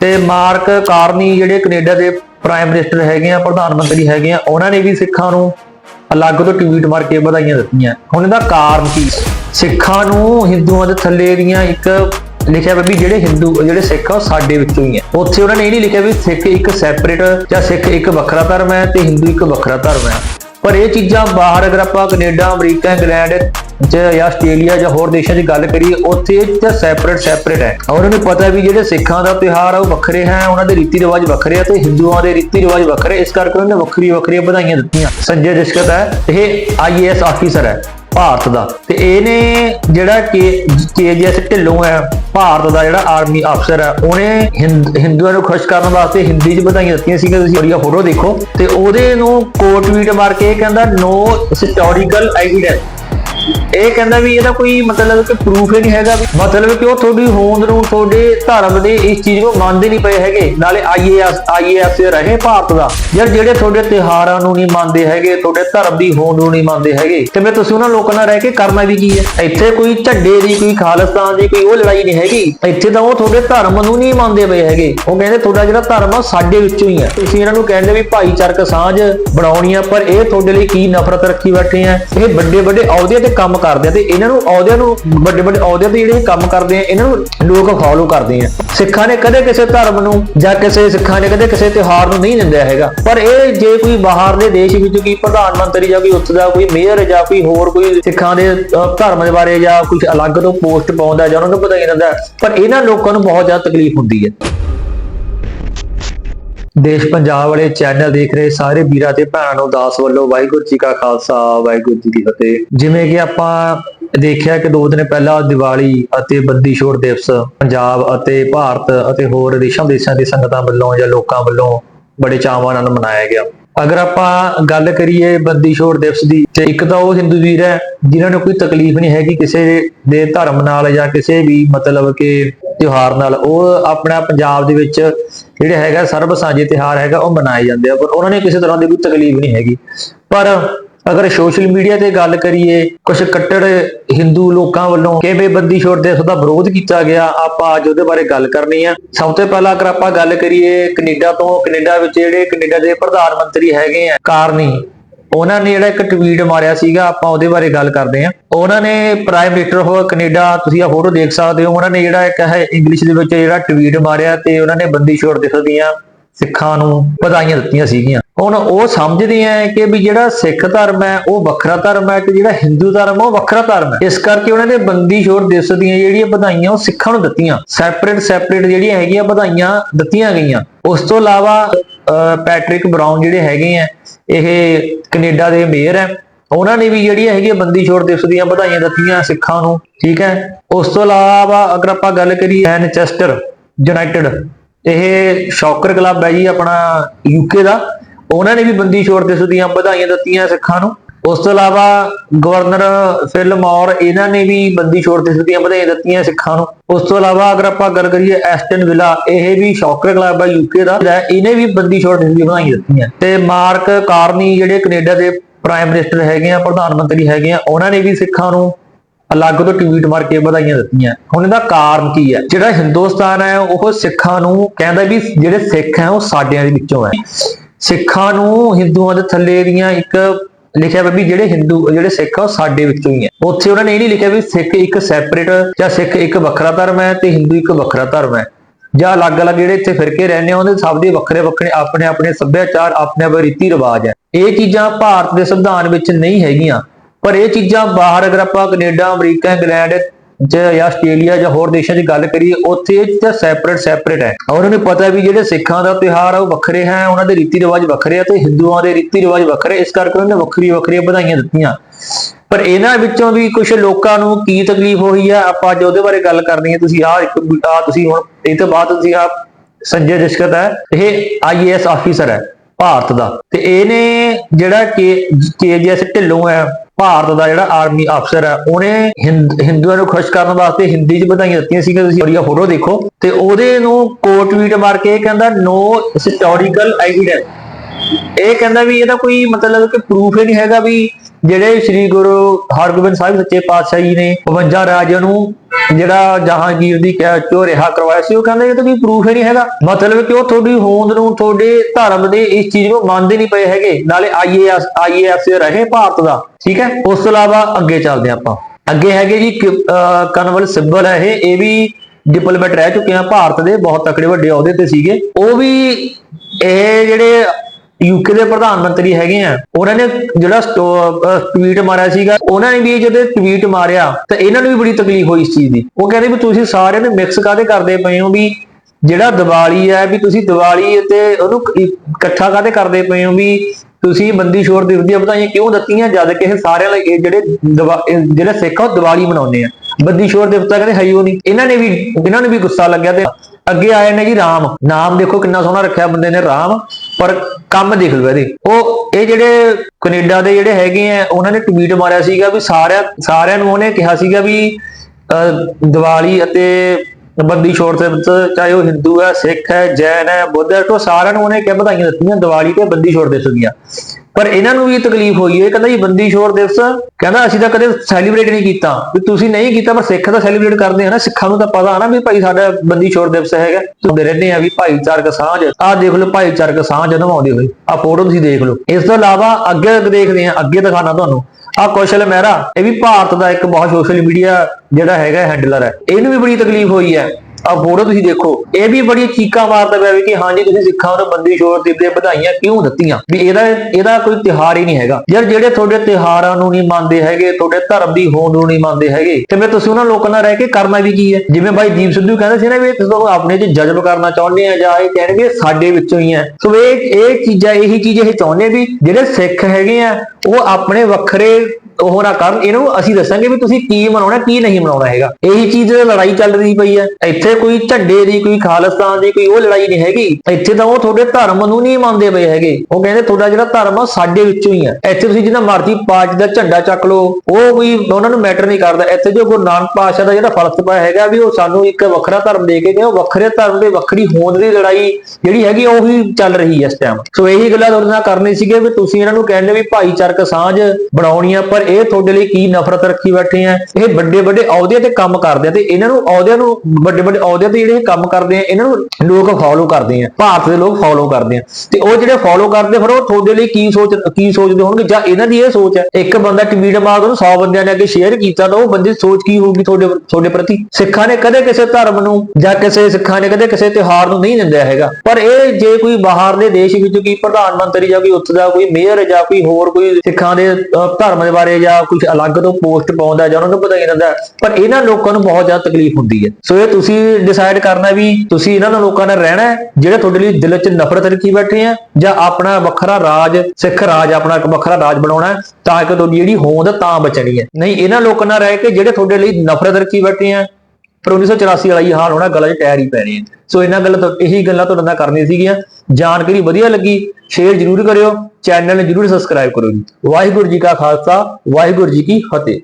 ਤੇ Mark Carney ਜਿਹੜੇ Canada ਦੇ ਪ੍ਰਾਈਮ ਮਿਨਿਸਟਰ ਹੈਗੇ ਆ, ਪ੍ਰਧਾਨ ਮੰਤਰੀ ਹੈਗੇ ਆ, ਉਹਨਾਂ ਨੇ ਵੀ ਸਿੱਖਾਂ ਨੂੰ ਅਲੱਗ ਤੋਂ ਟਵੀਟ ਮਾਰ ਕੇ ਵਧਾਈਆਂ ਦਿੱਤੀਆਂ। ਹੁਣ ਇਹਦਾ ਕਾਰਨ ਕੀ? ਸਿੱਖਾਂ ਨੂੰ ਹਿੰਦੂਆਂ ਦੇ ਥੱਲੇ ਦੀਆਂ ਇੱਕ ਲਿਖਿਆ ਹੋਇਆ ਵੀ ਜਿਹੜੇ ਹਿੰਦੂ, ਜਿਹੜੇ ਸਿੱਖ ਆ, ਉਹ ਸਾਡੇ ਵਿੱਚੋਂ ਹੀ ਆ। ਉੱਥੇ ਉਹਨਾਂ ਨੇ ਇਹ ਨਹੀਂ ਲਿਖਿਆ ਵੀ ਸਿੱਖ ਇੱਕ ਸੈਪਰੇਟ ਜਾਂ ਸਿੱਖ ਇੱਕ ਵੱਖਰਾ ਧਰਮ ਹੈ ਤੇ ਹਿੰਦੂ ਇੱਕ ਵੱਖਰਾ ਧਰਮ ਹੈ। ਪਰ ਇਹ ਚੀਜ਼ਾਂ ਬਾਹਰ, ਅਗਰ ਆਪਾਂ ਕੈਨੇਡਾ, ਅਮਰੀਕਾ, ਇੰਗਲੈਂਡ ਚ ਜਾਂ ਆਸਟ੍ਰੇਲੀਆ ਜਾਂ ਹੋਰ ਦੇਸ਼ਾਂ 'ਚ ਗੱਲ ਕਰੀਏ, ਉੱਥੇ ਤਾਂ ਸੈਪਰੇਟ ਸੈਪਰੇਟ ਹੈ। ਉਹਨਾਂ ਨੂੰ ਪਤਾ ਵੀ ਜਿਹੜੇ ਸਿੱਖਾਂ ਦਾ ਤਿਉਹਾਰ ਆ, ਉਹ ਵੱਖਰੇ ਹੈ, ਉਹਨਾਂ ਦੇ ਰੀਤੀ ਰਿਵਾਜ ਵੱਖਰੇ ਆ ਤੇ ਹਿੰਦੂਆਂ ਦੇ ਰੀਤੀ ਰਿਵਾਜ ਵੱਖਰੇ ਇਸ ਕਰਕੇ ਉਹਨਾਂ ਨੇ ਵੱਖਰੀ ਵੱਖਰੀਆਂ ਵਧਾਈਆਂ ਦਿੱਤੀਆਂ। ਸੰਜੇ ਦਿਸ਼ਕਤ ਹੈ, ਇਹ ਆਈਏਐਸ ਆਫੀਸਰ ਹੈ, ਭਾਰਤ ਦਾ। ਤੇ ਇਹਨੇ ਜਿਹੜਾ ਕਿ, ਕੇਜੀਐਸ ਢਿੱਲੋਂ ਹੈ, ਭਾਰਤ ਦਾ ਜਿਹੜਾ ਆਰਮੀ ਅਫਸਰ ਹੈ, ਉਹਨੇ ਹਿੰਦ- ਹਿੰਦੂਆਂ ਨੂੰ ਖੁਸ਼ ਕਰਨ ਵਾਸਤੇ ਹਿੰਦੀ 'ਚ ਵਧਾਈਆਂ ਦਿੱਤੀਆਂ ਸੀ ਕਿ ਤੁਸੀਂ ਬੜੀਆ ਫੋਟੋ ਦੇਖੋ। ਤੇ ਉਹਦੇ ਨੂੰ ਕੋਟ ਟਵੀਟ ਮਾਰ ਕੇ ਇਹ ਕਹਿੰਦਾ ਨੋ ਹਿਸਟੋਰੀਕਲ ਐਵੀਡੈਂਸ ਇਹ ਕਹਿੰਦਾ ਵੀ ਇਹਦਾ ਕੋਈ ਮਤਲਬ ਕਿ ਪ੍ਰੂਫ ਹੀ ਨਹੀਂ ਹੈਗਾ ਵੀ ਮਤਲਬ ਕਿ ਉਹ ਤੁਹਾਡੀ ਹੋਂਦ ਨੂੰ, ਤੁਹਾਡੇ ਧਰਮ ਦੇ ਇਸ ਚੀਜ਼ ਨੂੰ ਮੰਨਦੇ ਨਹੀਂ ਪਏ ਹੈਗੇ। ਨਾਲੇ ਆਈਏਐਸ ਆਈਏਐਸ ਰਹੇ ਭਾਰਤ ਦਾ। ਯਾਰ ਜਿਹੜੇ ਤੁਹਾਡੇ ਤਿਉਹਾਰਾਂ ਨੂੰ ਨਹੀਂ ਮੰਨਦੇ ਹੈਗੇ, ਤੁਹਾਡੇ ਧਰਮ ਦੀ ਹੋਂਦ ਨੂੰ ਨਹੀਂ ਮੰਨਦੇ ਹੈਗੇ, ਤੇ ਮੈਂ ਤੁਸੀਂ ਉਹਨਾਂ ਲੋਕਾਂ ਨਾਲ ਰਹਿ ਕੇ ਕਰਨਾ ਵੀ ਕੀ ਹੈ? ਇੱਥੇ ਕੋਈ ਝੱਡੇ ਦੀ, ਕੋਈ ਖਾਲਿਸਤਾਨ ਦੀ, ਕੋਈ ਉਹ ਲੜਾਈ ਨਹੀਂ ਹੈਗੀ। ਇੱਥੇ ਤਾਂ ਉਹ ਤੁਹਾਡੇ ਧਰਮ ਨੂੰ ਨਹੀਂ ਮੰਨਦੇ ਪਏ ਹੈਗੇ। ਉਹ ਕਹਿੰਦੇ ਤੁਹਾਡਾ ਜਿਹੜਾ ਧਰਮ ਆ, ਸਾਡੇ ਵਿੱਚੋਂ ਹੀ ਹੈ ਤੁਸੀਂ ਇਹਨਾਂ ਨੂੰ ਕਹਿੰਦੇ ਵੀ ਭਾਈਚਾਰਕ ਸਾਂਝ ਬਣਾਉਣੀ ਆ, ਪਰ ਇਹ ਤੁਹਾਡੇ ਲਈ ਕੀ ਨਫ਼ਰਤ ਰੱਖੀ ਬੈਠੇ ਆ? ਇਹ ਵੱਡੇ ਵੱਡੇ ਅਹੁਦੇ ਤੇ ਕੰਮ ਕਰਦੇ ਆ ਤੇ ਇਹਨਾਂ ਨੂੰ ਅਹੁਦਿਆਂ ਨੂੰ ਵੱਡੇ ਵੱਡੇ ਅਹੁਦਿਆਂ ਤੇ ਜਿਹੜੇ ਕੰਮ ਕਰਦੇ ਆ ਇਹਨਾਂ ਨੂੰ ਲੋਕ ਫਾਲੋ ਕਰਦੇ ਆ। ਸਿੱਖਾਂ ਨੇ ਕਦੇ ਕਿਸੇ ਧਰਮ ਨੂੰ ਜਾਂ ਕਿਸੇ ਸਿੱਖਾਂ ਨੇ ਕਦੇ ਕਿਸੇ ਤਿਉਹਾਰ ਨੂੰ ਨਹੀਂ ਨਿੰਦਿਆ ਹੈਗਾ। ਪਰ ਇਹ ਜੇ ਕੋਈ ਬਾਹਰ ਦੇ ਦੇਸ਼ ਵਿੱਚ ਕੋਈ ਪ੍ਰਧਾਨ ਮੰਤਰੀ ਜਾਂ ਕੋਈ ਉੱਥੇ ਦਾ ਕੋਈ ਮੇਅਰ ਜਾਂ ਕੋਈ ਹੋਰ ਕੋਈ ਸਿੱਖਾਂ ਦੇ ਧਰਮ ਦੇ ਬਾਰੇ ਜਾਂ ਕੁਝ ਅਲੱਗ ਤੋਂ ਪੋਸਟ ਪਾਉਂਦਾ ਜਾਂ ਉਹਨਾਂ ਨੂੰ ਵਧਾਈ ਦਿੰਦਾ ਹੈ, ਪਰ ਇਹਨਾਂ ਲੋਕਾਂ ਨੂੰ ਬਹੁਤ ਜ਼ਿਆਦਾ ਤਕਲੀਫ ਹੁੰਦੀ ਹੈ। ਦੇਸ਼ ਪੰਜਾਬ ਵਾਲੇ ਚੈਨਲ ਦੇਖ ਰਹੇ ਸਾਰੇ ਵੀਰਾਂ ਤੇ ਭੈਣਾਂ ਨੂੰ ਦਾਸ ਵੱਲੋਂ ਵਾਹਿਗੁਰੂ ਜੀ ਕਾ ਖਾਲਸਾ, ਵਾਹਿਗੁਰੂ ਜੀ ਕੀ ਫਤਿਹ। ਜਿਵੇਂ ਕਿ ਆਪਾਂ ਦੇਖਿਆ ਕਿ ਦੋ ਦਿਨ ਪਹਿਲਾਂ ਦੀਵਾਲੀ ਅਤੇ ਬੰਦੀ ਛੋੜ ਦਿਵਸ ਪੰਜਾਬ ਅਤੇ ਭਾਰਤ ਅਤੇ ਹੋਰ ਦੇਸ਼ਾਂ ਦੇਸ਼ਾਂ ਦੀ ਸੰਗਤਾਂ ਵੱਲੋਂ ਜਾਂ ਲੋਕਾਂ ਵੱਲੋਂ ਬੜੇ ਚਾਵਾਂ ਨਾਲ ਮਨਾਇਆ ਗਿਆ। ਅਗਰ ਆਪਾਂ ਗੱਲ ਕਰੀਏ ਬੰਦੀ ਛੋੜ ਦਿਵਸ ਦੀ, ਤੇ ਇੱਕ ਤਾਂ ਉਹ ਹਿੰਦੂ ਵੀਰ ਹੈ, ਜਿਨ੍ਹਾਂ ਨੂੰ ਕੋਈ ਤਕਲੀਫ ਨਹੀਂ ਹੈਗੀ ਕਿਸੇ ਦੇ ਧਰਮ ਨਾਲ ਜਾਂ ਕਿਸੇ ਵੀ ਮਤਲਬ ਕਿ ਤਿਉਹਾਰ ਨਾਲ, ਉਹ ਆਪਣਾ ਪੰਜਾਬ ਦੇ ਵਿੱਚ ਜਿਹੜੇ ਹੈਗਾ ਸਰਬ ਸਾਂਝੇ ਤਿਉਹਾਰ ਹੈਗਾ, ਉਹ ਮਨਾਏ ਜਾਂਦੇ ਆ, ਪਰ ਉਹਨਾਂ ਨੇ ਕਿਸੇ ਤਰ੍ਹਾਂ ਦੀ ਕੋਈ ਤਕਲੀਫ ਨਹੀਂ ਹੈਗੀ। ਪਰ ਅਗਰ ਸੋਸ਼ਲ ਮੀਡੀਆ ਤੇ ਗੱਲ ਕਰੀਏ ਕੁਝ ਕੱਟੜ ਹਿੰਦੂ ਲੋਕਾਂ ਵੱਲੋਂ ਕਿਵੇਂ ਬੰਦੀ ਛੋੜ ਦੇ ਦਾ ਵਿਰੋਧ ਕੀਤਾ ਗਿਆ, ਆਪਾਂ ਅੱਜ ਉਹਦੇ ਬਾਰੇ ਗੱਲ ਕਰਨੀ ਆ। ਸਭ ਤੋਂ ਪਹਿਲਾਂ ਅਗਰ ਆਪਾਂ ਗੱਲ ਕਰੀਏ ਕੈਨੇਡਾ ਤੋਂ, ਕੈਨੇਡਾ ਵਿੱਚ ਜਿਹੜੇ ਕੈਨੇਡਾ ਦੇ ਪ੍ਰਧਾਨ ਮੰਤਰੀ ਹੈਗੇ ਆ, ਕਾਰਨੀ, ਉਹਨਾਂ ਨੇ ਜਿਹੜਾ ਇੱਕ ਟਵੀਟ ਮਾਰਿਆ ਸੀਗਾ, ਆਪਾਂ ਉਹਦੇ ਬਾਰੇ ਗੱਲ ਕਰਦੇ ਹਾਂ ਉਹਨਾਂ ਨੇ ਪ੍ਰਾਈਮ ਮਿਨਿਸਟਰ ਹੋ ਕੈਨੇਡਾ, ਤੁਸੀਂ ਆ ਫੋਟੋ ਦੇਖ ਸਕਦੇ ਹੋ, ਉਹਨਾਂ ਨੇ ਜਿਹੜਾ ਇੱਕ ਹੈ ਇੰਗਲਿਸ਼ ਦੇ ਵਿੱਚ ਜਿਹੜਾ ਟਵੀਟ ਮਾਰਿਆ ਤੇ ਉਹਨਾਂ ਨੇ ਬੰਦੀ ਛੋੜ ਦਿਵਸ ਦੀਆਂ ਸਿੱਖਾਂ ਨੂੰ ਵਧਾਈਆਂ ਦਿੱਤੀਆਂ ਸੀਗੀਆਂ। ਹੁਣ ਉਹ ਸਮਝਦੇ ਆ ਕਿ ਵੀ ਜਿਹੜਾ ਸਿੱਖ ਧਰਮ ਹੈ ਉਹ ਵੱਖਰਾ ਧਰਮ ਹੈ ਤੇ ਜਿਹੜਾ ਹਿੰਦੂ ਧਰਮ ਹੈ ਉਹ ਵੱਖਰਾ ਧਰਮ ਹੈ। ਇਸ ਕਰਕੇ ਉਹਨਾਂ ਨੇ ਬੰਦੀ ਛੋੜ ਦਿਵਸ ਦੀਆਂ ਜਿਹੜੀਆਂ ਵਧਾਈਆਂ ਉਹ ਸਿੱਖਾਂ ਨੂੰ ਦਿੱਤੀਆਂ। ਸੈਪਰੇਟ ਸੈਪਰੇਟ ਜਿਹੜੀਆਂ ਹੈਗੀਆਂ ਵਧਾਈਆਂ ਦਿੱਤੀਆਂ ਗਈਆਂ। ਉਸ ਤੋਂ ਇਲਾਵਾ ਅਹ, ਪੈਟ੍ਰਿਕ ਬਰਾਊਨ ਜਿਹੜੇ ਹੈਗੇ ਆ ਇਹ ਕੈਨੇਡਾ ਦੇ ਮੇਅਰ ਹੈ ਉਹਨਾਂ ਨੇ ਵੀ ਜਿਹੜੀਆਂ ਹੈਗੀਆਂ ਬੰਦੀ ਛੋੜ ਦਿਵਸ ਦੀਆਂ ਵਧਾਈਆਂ ਦਿੱਤੀਆਂ ਸਿੱਖਾਂ ਨੂੰ ਠੀਕ ਹੈ? ਉਸ ਤੋਂ ਇਲਾਵਾ ਅਗਰ ਆਪਾਂ ਗੱਲ ਕਰੀਏ ਮੈਨਚੈਸਟਰ ਯੂਨਾਈਟਿਡ ਇਹ ਸ਼ੌਕਰ ਕਲੱਬ ਹੈ ਜੀ ਆਪਣਾ ਯੂਕੇ ਦਾ। ਉਹਨਾਂ ਨੇ ਵੀ ਬੰਦੀ ਛੋੜ ਦਿਵਸ ਦੀਆਂ ਵਧਾਈਆਂ ਦਿੱਤੀਆਂ ਸਿੱਖਾਂ ਨੂੰ। ਉਸ ਤੋਂ ਇਲਾਵਾ ਗਵਰਨਰ ਫਿਲ ਮੌਰ, ਇਹਨਾਂ ਨੇ ਵੀ ਬੰਦੀ ਛੋੜ ਦਿਵਸ ਦੀਆਂ ਵਧਾਈਆਂ ਦਿੱਤੀਆਂ ਸਿੱਖਾਂ ਨੂੰ। ਉਸ ਤੋਂ ਇਲਾਵਾ ਅਗਰ ਆਪਾਂ ਗੱਲ ਕਰੀਏ ਐਸਟਨ ਵਿਲਾ, ਇਹ ਵੀ ਸ਼ੌਕਰ ਕਲੱਬ ਹੈ ਯੂਕੇ ਦਾ ਇਹਨੇ ਵੀ ਬੰਦੀ ਛੋੜ ਦਿਵਸ ਦੀਆਂ ਵਧਾਈਆਂ ਦਿੱਤੀਆਂ। ਤੇ ਮਾਰਕ ਕਾਰਨੀ ਜਿਹੜੇ ਕੈਨੇਡਾ ਦੇ ਪ੍ਰਾਈਮ ਮਿਨਿਸਟਰ ਹੈਗੇ ਆ, ਪ੍ਰਧਾਨ ਮੰਤਰੀ ਹੈਗੇ ਆ, ਉਹਨਾਂ ਨੇ ਵੀ ਸਿੱਖਾਂ ਨੂੰ ਅਲੱਗ ਤੋਂ ਟਵੀਟ ਮਾਰ ਕੇ ਵਧਾਈਆਂ ਦਿੱਤੀਆਂ। ਹੁਣ ਇਹਦਾ ਕਾਰਨ ਕੀ ਹੈ ਜਿਹੜਾ ਹਿੰਦੁਸਤਾਨ ਹੈ ਉਹ ਸਿੱਖਾਂ ਨੂੰ ਕਹਿੰਦਾ ਵੀ ਜਿਹੜੇ ਸਿੱਖ ਹੈ ਉਹ ਸਾਡਿਆਂ ਦੇ ਵਿੱਚੋਂ ਹੈ ਸਿੱਖਾਂ ਨੂੰ ਹਿੰਦੂਆਂ ਦੇ ਥੱਲੇ ਦੀਆਂ ਇੱਕ ਲਿਖਿਆ ਹੋਇਆ ਵੀ ਜਿਹੜੇ ਹਿੰਦੂ, ਜਿਹੜੇ ਸਿੱਖ ਆ ਉਹ ਸਾਡੇ ਵਿੱਚੋਂ ਹੀ ਹੈ ਉੱਥੇ ਉਹਨਾਂ ਨੇ ਇਹ ਨਹੀਂ ਲਿਖਿਆ ਵੀ ਸਿੱਖ ਇੱਕ ਸੈਪਰੇਟ ਜਾਂ ਸਿੱਖ ਇੱਕ ਵੱਖਰਾ ਧਰਮ ਹੈ ਤੇ ਹਿੰਦੂ ਇੱਕ ਵੱਖਰਾ ਧਰਮ ਹੈ। ਜਾਂ ਅਲੱਗ-ਅਲੱਗ ਜਿਹੜੇ ਇੱਥੇ ਫਿਰਕੇ ਰਹਿੰਦੇ ਆ, ਉਹਦੇ ਸਭ ਦੇ ਵੱਖਰੇ ਵੱਖਰੇ ਆਪਣੇ ਆਪਣੇ ਸੱਭਿਆਚਾਰ, ਆਪਣੇ ਆਪਣੇ ਰੀਤੀ ਰਿਵਾਜ ਹੈ। ਇਹ ਚੀਜ਼ਾਂ ਭਾਰਤ ਦੇ ਸੰਵਿਧਾਨ ਵਿੱਚ ਨਹੀਂ ਹੈਗੀਆਂ। ਪਰ ਇਹ ਚੀਜ਼ਾਂ ਬਾਹਰ, ਅਗਰ ਆਪਾਂ ਕੈਨੇਡਾ, ਅਮਰੀਕਾ, ਇੰਗਲੈਂਡ ਜਾਂ ਆਸਟ੍ਰੇਲੀਆ ਜਾਂ ਹੋਰ ਦੇਸ਼ਾਂ 'ਚ ਗੱਲ ਕਰੀਏ, ਉੱਥੇ ਤਾਂ ਸੈਪਰੇਟ ਸੈਪਰੇਟ ਹੈ। ਉਹਨਾਂ ਨੂੰ ਪਤਾ ਵੀ ਜਿਹੜੇ ਸਿੱਖਾਂ ਦਾ ਤਿਉਹਾਰ ਆ, ਉਹ ਵੱਖਰੇ ਹੈ, ਉਹਨਾਂ ਦੇ ਰੀਤੀ ਰਿਵਾਜ ਵੱਖਰੇ ਆ ਤੇ ਹਿੰਦੂਆਂ ਦੇ ਰੀਤੀ ਰਿਵਾਜ ਵੱਖਰੇ ਇਸ ਕਰਕੇ ਉਹਨਾਂ ਨੇ ਵੱਖਰੀ ਵੱਖਰੀਆਂ ਵਧਾਈਆਂ ਦਿੱਤੀਆਂ। ਪਰ ਇਹਨਾਂ ਵਿੱਚੋਂ ਵੀ ਕੁਝ ਲੋਕਾਂ ਨੂੰ ਕੀ ਤਕਲੀਫ ਹੋਈ ਆ, ਆਪਾਂ ਅੱਜ ਉਹਦੇ ਬਾਰੇ ਗੱਲ ਕਰਨੀ ਹੈ, ਤੁਸੀਂ ਆਹ ਇੱਕ ਆ ਤੁਸੀਂ ਹੁਣ ਇਹ ਤੋਂ ਬਾਅਦ ਤੁਸੀਂ ਆ ਸੰਜੇ ਦਿਸ਼ਕਤ ਹੈ, ਇਹ ਆਈਏਐਸ ਆਫੀਸਰ ਹੈ, ਭਾਰਤ ਦਾ। ਤੇ ਇਹਨੇ ਜਿਹੜਾ ਕਿ, ਕੇਜੀਐਸ ਢਿੱਲੋਂ ਹੈ ਭਾਰਤ ਦਾ ਜਿਹੜਾ ਆਰਮੀ ਅਫਸਰ ਹੈ, ਉਹਨੇ ਹਿੰਦ- ਹਿੰਦੂਆਂ ਨੂੰ ਖੁਸ਼ ਕਰਨ ਵਾਸਤੇ ਹਿੰਦੀ 'ਚ ਵਧਾਈਆਂ ਦਿੱਤੀਆਂ ਸੀ ਕਿ ਤੁਸੀਂ ਬੜੀਆ ਫੋਟੋ ਦੇਖੋ ਤੇ ਉਹਦੇ ਨੂੰ ਕੋਟ ਟਵੀਟ ਮਾਰ ਕੇ ਇਹ ਕਹਿੰਦਾ ਨੋ ਹਿਸਟੋਰੀਕਲ ਐਵੀਡੈਂਸ ਇਹ ਕਹਿੰਦਾ ਵੀ ਇਹਦਾ ਕੋਈ ਮਤਲਬ ਕਿ ਪ੍ਰੂਫ ਹੀ ਨਹੀਂ ਹੈਗਾ ਵੀ ਜਿਹੜੇ ਸ੍ਰੀ ਗੁਰੂ ਹਰਗੋਬਿੰਦ ਸਾਹਿਬ ਸੱਚੇ ਪਾਤਸ਼ਾਹ ਜੀ ਨੇ 52 ਰਾਜਿਆਂ ਨੂੰ ਜਿਹੜਾ ਜਹਾਂਗੀਰ ਦੀ ਕਹਿ ਚੋ ਰਿਹਾ ਕਰਵਾਇਆ ਸੀ, ਉਹ ਕਹਿੰਦੇ ਇਹ ਤਾਂ ਕੋਈ ਪ੍ਰੂਫ ਹੀ ਨਹੀਂ ਹੈਗਾ। ਮਤਲਬ ਕਿ ਉਹ ਤੁਹਾਡੀ ਹੋਂਦ ਨੂੰ, ਤੁਹਾਡੇ ਧਰਮ ਦੇ ਇਸ ਚੀਜ਼ ਨੂੰ ਮੰਨਦੇ ਨਹੀਂ ਪਏ ਹੈਗੇ। ਨਾਲੇ ਆਈਏਐਸ ਆਈਏਐਸ ਰਹੇ ਭਾਰਤ ਦਾ, ਠੀਕ ਹੈ? ਉਸ ਤੋਂ ਇਲਾਵਾ ਅੱਗੇ ਚੱਲਦੇ ਹਾਂ ਆਪਾਂ। ਅੱਗੇ ਹੈਗੇ ਜੀ ਅਹ ਕਨਵਲ ਸਿੱਬਲ ਹੈ ਇਹ ਇਹ ਵੀ ਡਿਪਲੋਮੈਟ ਰਹਿ ਚੁੱਕੇ ਆ, ਭਾਰਤ ਦੇ ਬਹੁਤ ਤਕੜੇ ਵੱਡੇ ਅਹੁਦੇ ਤੇ ਸੀਗੇ। ਉਹ ਵੀ ਇਹ ਜਿਹੜੇ ਯੂਕੇ ਦੇ ਪ੍ਰਧਾਨ ਮੰਤਰੀ ਹੈਗੇ ਆ, ਉਹਨਾਂ ਨੇ ਜਿਹੜਾ ਟਵੀਟ ਮਾਰਿਆ ਸੀਗਾ, ਉਹਨਾਂ ਨੇ ਵੀ ਜਦੋਂ ਟਵੀਟ ਮਾਰਿਆ, ਤਾਂ ਇਹਨਾਂ ਨੂੰ ਵੀ ਬੜੀ ਤਕਲੀਫ ਹੋਈ ਇਸ ਚੀਜ਼ ਦੀ। ਉਹ ਕਹਿੰਦੇ ਵੀ ਤੁਸੀਂ ਸਾਰਿਆਂ ਨੇ ਮਿਕਸ ਕਾਦੇ ਕਰਦੇ ਪਏ ਹੋ ਵੀ ਜਿਹੜਾ ਦੀਵਾਲੀ ਹੈ ਵੀ ਤੁਸੀਂ ਦੀਵਾਲੀ ਤੇ ਉਹਨੂੰ ਇਕੱਠਾ ਕਾਦੇ ਕਰਦੇ ਪਏ ਹੋ ਵੀ ਤੁਸੀਂ ਬੰਦੀ ਛੋੜ ਦਿਵਸ ਦੀਆਂ ਵਧਾਈਆਂ ਕਿਉਂ ਦਿੱਤੀਆਂ, ਜਦ ਕਿ ਇਹ ਸਾਰਿਆਂ ਲਈ ਇਹ ਜਿਹੜੇ ਜਿਹੜੇ ਸਿੱਖ ਆ, ਉਹ ਦੀਵਾਲੀ ਮਨਾਉਂਦੇ ਆ। ਬੱਦੀ ਛੋੜ ਦੇਵਤਾ ਕਹਿੰਦੇ ਹੈ ਨਹੀਂ ਇਹਨਾਂ ਨੇ ਵੀ ਇਹਨਾਂ ਨੂੰ ਵੀ ਗੁੱਸਾ ਲੱਗਿਆ ਤੇ ਅੱਗੇ ਆਏ ਨੇ ਜੀ ਰਾਮ। ਨਾਮ ਦੇਖੋ ਕਿੰਨਾ ਸੋਹਣਾ ਰੱਖਿਆ ਬੰਦੇ ਨੇ ਰਾਮ ਪਰ ਕੰਮ ਦੇਖ ਲਓ ਇਹਦੇ। ਉਹ ਇਹ ਜਿਹੜੇ ਕੈਨੇਡਾ ਦੇ ਜਿਹੜੇ ਹੈਗੇ ਆ ਉਹਨਾਂ ਨੇ ਟਵੀਟ ਮਾਰਿਆ ਸੀਗਾ ਵੀ ਸਾਰਿਆਂ ਸਾਰਿਆਂ ਨੂੰ ਉਹਨੇ ਕਿਹਾ ਸੀਗਾ ਵੀ ਅਹ, ਦੀਵਾਲੀ ਅਤੇ ਬੰਦੀ ਛੋੜ ਦਿਵਸ ਚਾਹੇ ਉਹ ਹਿੰਦੂ ਹੈ ਸਿੱਖ ਹੈ ਜੈਨ ਹੈ ਬੁੱਧ ਹੈ ਤੋਂ ਸਾਰਿਆਂ ਨੂੰ ਉਹਨੇ ਕਿਹਾ ਵਧਾਈਆਂ ਦਿੱਤੀਆਂ ਦੀਵਾਲੀ ਤੇ ਬੰਦੀ ਛੋੜ ਦਿਵਸ ਦੀਆਂ ਪਰ ਇਹਨਾਂ ਨੂੰ ਵੀ ਤਕਲੀਫ ਹੋਈ ਹੈ ਕਹਿੰਦਾ ਜੀ ਬੰਦੀ ਛੋੜ ਦਿਵਸ, ਕਹਿੰਦਾ ਅਸੀਂ ਤਾਂ ਕਦੇ ਸੈਲੀਬ੍ਰੇਟ ਨਹੀਂ ਕੀਤਾ। ਵੀ ਤੁਸੀਂ ਨਹੀਂ ਕੀਤਾ, ਪਰ ਸਿੱਖ ਤਾਂ ਸੈਲੀਬ੍ਰੇਟ ਕਰਦੇ ਆ ਨਾ, ਸਿੱਖਾਂ ਨੂੰ ਤਾਂ ਪਤਾ ਆ ਵੀ ਭਾਈ ਸਾਡਾ ਬੰਦੀ ਛੋੜ ਦਿਵਸ ਹੈਗਾ। ਤੁਸੀਂ ਰਹਿੰਦੇ ਆ ਵੀ ਭਾਈਚਾਰਕ ਸਾਂਝ, ਆਹ ਦੇਖ ਲਓ ਭਾਈਚਾਰਕ ਸਾਂਝ ਨਿਭਾਉਂਦੇ ਹੋਏ ਆਹ ਫੋਟੋ ਤੁਸੀਂ ਦੇਖ ਲਓ। ਇਸ ਤੋਂ ਇਲਾਵਾ ਅੱਗੇ ਦੇਖਦੇ ਆ ਅੱਗੇ ਦਿਖਾਣਾ ਤੁਹਾਨੂੰ। ਆ ਕੌਸ਼ਲ ਮਹਿਰਾ, ਇਹ ਵੀ ਭਾਰਤ ਦਾ ਇੱਕ ਬਹੁਤ ਸੋਸ਼ਲ ਮੀਡੀਆ ਜਿਹੜਾ ਹੈਗਾ ਹੈਂਡਲਰ ਹੈ। ਇਹਨੂੰ ਵੀ ਬੜੀ ਤਕਲੀਫ ਹੋਈ ਹੈ। ਆ ਫੋਟੋ ਤੁਸੀਂ ਦੇਖੋ। ਇਹ ਵੀ ਬੜੀ ਚੀਕਾਂ ਮਾਰਦਾ ਪਿਆ ਵੀ ਕਿ ਹਾਂਜੀ, ਤੁਸੀਂ ਸਿੱਖਾਂ ਨੂੰ ਬੰਦੀ ਛੋੜ ਦਿਵਸ ਵਧਾਈਆਂ ਕਿਉਂ ਦਿੱਤੀਆਂ? ਵੀ ਇਹਦਾ ਇਹਦਾ ਕੋਈ ਤਿਹਾਰ ਹੀ ਨਹੀਂ ਹੈਗਾ। ਯਾਰ ਜਿਹੜੇ ਤੁਹਾਡੇ ਤਿਹਾਰਾਂ ਨੂੰ ਨਹੀਂ ਮੰਨਦੇ ਹੈਗੇ, ਤੁਹਾਡੇ ਧਰਮ ਦੀ ਹੋਂਦ ਨੂੰ ਨਹੀਂ ਮੰਨਦੇ ਹੈਗੇ, ਤੇ ਫਿਰ ਤੁਸੀਂ ਉਹਨਾਂ ਲੋਕਾਂ ਨਾਲ ਰਹਿ ਕੇ ਕਰਨਾ ਵੀ ਕੀ ਹੈ? ਜਿਵੇਂ ਬਾਈ ਦੀਪ ਸਿੱਧੂ ਕਹਿੰਦਾ ਸੀ ਨਾ ਵੀ ਤੁਸੀਂ ਆਪਣੇ ਚ ਜਜ਼ਬ ਕਰਨਾ ਚਾਹੁੰਦੇ ਆ ਜਾਂ ਇਹ ਕਹਿਣਗੇ ਸਾਡੇ ਵਿੱਚੋਂ ਹੀ ਹੈ। ਸੋ ਇਹ ਇਹ ਚੀਜ਼ਾਂ, ਇਹੀ ਚੀਜ਼ ਇਹ ਚਾਹੁੰਦੇ ਵੀ ਜਿਹੜੇ ਸਿੱਖ ਹੈਗੇ ਆ, ਉਹ ਆਪਣੇ ਵੱਖਰੇ ਉਹ ਨਾ ਕਰਨ ਇਹਨੂੰ ਅਸੀਂ ਦੱਸਾਂਗੇ ਵੀ ਤੁਸੀਂ ਕੀ ਮਨਾਉਣਾ, ਕੀ ਨਹੀਂ ਮਨਾਉਣਾ ਹੈਗਾ। ਇਹੀ ਚੀਜ਼ ਲੜਾਈ ਚੱਲ ਰਹੀ ਪਈ ਹੈ। ਇੱਥੇ ਕੋਈ ਝੰਡੇ ਦੀ, ਕੋਈ ਖਾਲਿਸਤਾਨ ਦੀ, ਕੋਈ ਉਹ ਲੜਾਈ ਨਹੀਂ ਹੈਗੀ। ਇੱਥੇ ਤਾਂ ਉਹ ਤੁਹਾਡੇ ਧਰਮ ਨੂੰ ਨਹੀਂ ਮੰਨਦੇ ਪਏ ਹੈਗੇ। ਉਹ ਕਹਿੰਦੇ ਤੁਹਾਡਾ ਜਿਹੜਾ ਧਰਮ ਆ, ਸਾਡੇ ਵਿੱਚੋਂ ਹੀ ਹੈ ਇੱਥੇ ਤੁਸੀਂ ਜਿੰਨਾ ਮਰਜ਼ੀ ਪਾਰਟੀ ਦਾ ਝੰਡਾ ਚੱਕ ਲਓ। ਉਹ ਕੋਈ ਉਹਨਾਂ ਨੂੰ ਮੈਟਰ ਨਹੀਂ ਕਰਦਾ। ਇੱਥੇ ਜੋ ਗੁਰੂ ਨਾਨਕ ਪਾਤਸ਼ਾਹ ਦਾ ਜਿਹੜਾ ਫਲਸਫਾ ਹੈਗਾ ਵੀ ਉਹ ਸਾਨੂੰ ਇੱਕ ਵੱਖਰਾ ਧਰਮ ਦੇ ਕੇ ਗਏ ਉਹ ਵੱਖਰੇ ਧਰਮ ਦੇ ਵੱਖਰੀ ਹੋਂਦ ਦੀ ਲੜਾਈ ਜਿਹੜੀ ਹੈਗੀ ਉਹ ਹੀ ਚੱਲ ਰਹੀ ਹੈ ਇਸ ਟਾਈਮ ਸੋ ਇਹੀ ਗੱਲਾਂ ਤੁਹਾਡੇ ਨਾਲ ਕਰਨੀ ਸੀਗੇ ਵੀ ਤੁਸੀਂ ਇਹਨਾਂ ਨੂੰ ਕਹਿੰਦੇ ਵੀ ਭਾਈਚਾਰਕ ਸਾਂਝ ਬਣਾਉਣੀ ਆ, ਪਰ ਇਹ ਤੁਹਾਡੇ ਲਈ ਕੀ ਨਫ਼ਰਤ ਰੱਖੀ ਬੈਠੇ ਆ? ਇਹ ਵੱਡੇ ਵੱਡੇ ਅਹੁਦਿਆਂ ਤੇ ਕੰਮ ਕਰਦੇ ਆ ਤੇ ਇਹਨਾਂ ਨੂੰ ਅਹੁਦਿਆਂ ਨੂੰ ਵੱਡੇ ਵੱਡੇ ਅਹੁਦਿਆਂ ਤੇ ਜਿਹੜੇ ਕੰਮ ਕਰਦੇ ਆ, ਇਹਨਾਂ ਨੂੰ ਲੋਕ ਫੋਲੋ ਕਰਦੇ ਆ, ਭਾਰਤ ਦੇ ਲੋਕ ਫੋਲੋ ਕਰਦੇ ਆ। ਤੇ ਉਹ ਜਿਹੜੇ ਫੋਲੋ ਕਰਦੇ ਫਿਰ ਉਹ ਤੁਹਾਡੇ ਲਈ ਕੀ ਸੋਚ, ਕੀ ਸੋਚਦੇ ਹੋਣਗੇ? ਜਾਂ ਇਹਨਾਂ ਦੀ ਇਹ ਸੋਚ ਹੈ ਇੱਕ ਬੰਦਾ ਟਵੀਟ ਮਾਰ ਉਹਨੂੰ 100 ਬੰਦਿਆਂ ਨੇ ਅੱਗੇ ਸ਼ੇਅਰ ਕੀਤਾ ਤਾਂ ਉਹ ਬੰਦੇ ਦੀ ਸੋਚ ਕੀ ਹੋਊਗੀ ਤੁਹਾਡੇ ਤੁਹਾਡੇ ਪ੍ਰਤੀ? ਸਿੱਖਾਂ ਨੇ ਕਦੇ ਕਿਸੇ ਧਰਮ ਨੂੰ ਜਾਂ ਕਿਸੇ ਸਿੱਖਾਂ ਨੇ ਕਦੇ ਕਿਸੇ ਤਿਉਹਾਰ ਨੂੰ ਨਹੀਂ ਨਿੰਦਿਆ ਹੈਗਾ। ਪਰ ਇਹ ਜੇ ਕੋਈ ਬਾਹਰਲੇ ਦੇਸ਼ ਵਿੱਚ ਕੋਈ ਪ੍ਰਧਾਨ ਮੰਤਰੀ ਜਾਂ ਕੋਈ ਉੱਥੇ ਦਾ ਕੋਈ ਮੇਅਰ ਜਾਂ ਕੋਈ ਹੋਰ ਕੋਈ ਸਿੱਖਾਂ ਦੇ ਧਰਮ ਦੇ ਬਾਰੇ ਜਾਂ ਕੁਝ ਅਲੱਗ ਤੋਂ ਪੋਸਟ ਪਾਉਂਦਾ ਜਾਂ ਉਹਨਾਂ ਨੂੰ ਵਧਾਈ ਦਿੰਦਾ ਪਰ ਇਹਨਾਂ ਲੋਕਾਂ ਨੂੰ ਬਹੁਤ ਜ਼ਿਆਦਾ ਤਕਲੀਫ ਹੁੰਦੀ ਹੈ। ਸੋ ਇਹ ਤੁਸੀਂ ਡਿਸਾਈਡ ਕਰਨਾ ਵੀ ਤੁਸੀਂ ਇਹਨਾਂ ਲੋਕਾਂ ਨਾਲ ਰਹਿਣਾ ਹੈ, ਜਿਹੜੇ ਤੁਹਾਡੇ ਲਈ ਦਿਲ 'ਚ ਨਫ਼ਰਤ ਰੱਖੀ ਬੈਠੇ ਆ ਜਾਂ ਆਪਣਾ ਵੱਖਰਾ ਰਾਜ, ਸਿੱਖ ਰਾਜ, ਆਪਣਾ ਇੱਕ ਵੱਖਰਾ ਰਾਜ ਬਣਾਉਣਾ ਤਾਂ ਕਿ ਤੁਹਾਡੀ ਜਿਹੜੀ ਹੋਂਦ ਤਾਂ ਬਚਣੀ ਹੈ। ਨਹੀਂ, ਇਹਨਾਂ ਲੋਕਾਂ ਨਾਲ ਰਹਿ ਕੇ ਜਿਹੜੇ ਤੁਹਾਡੇ ਲਈ ਨਫ਼ਰਤ ਰੱਖੀ ਬੈਠੇ ਆ ਪਰ 1984 ਵਾਲਾ ਹੀ ਹਾਲ ਹੋਣਾ ਗਲਾਂ 'ਚ ਟਾਇਰ ਹੀ ਪੈ ਰਹੇ ਆ। ਸੋ ਇਹਨਾਂ ਗੱਲਾਂ ਤੋਂ ਇਹੀ ਗੱਲਾਂ ਤੁਹਾਡੇ ਨਾਲ ਕਰਨੀਆਂ ਸੀਗੀਆਂ। ਜਾਣਕਾਰੀ ਵਧੀਆ ਲੱਗੀ ਸ਼ੇਅਰ ਜ਼ਰੂਰ ਕਰਿਓ। ਚੈਨਲ ਨੂੰ ਜ਼ਰੂਰ ਸਬਸਕ੍ਰਾਈਬ ਕਰੋ ਜੀ। ਵਾਹਿਗੁਰੂ ਜੀ ਕਾ ਖਾਲਸਾ, ਵਾਹਿਗੁਰੂ ਜੀ ਕੀ ਫਤਿਹ।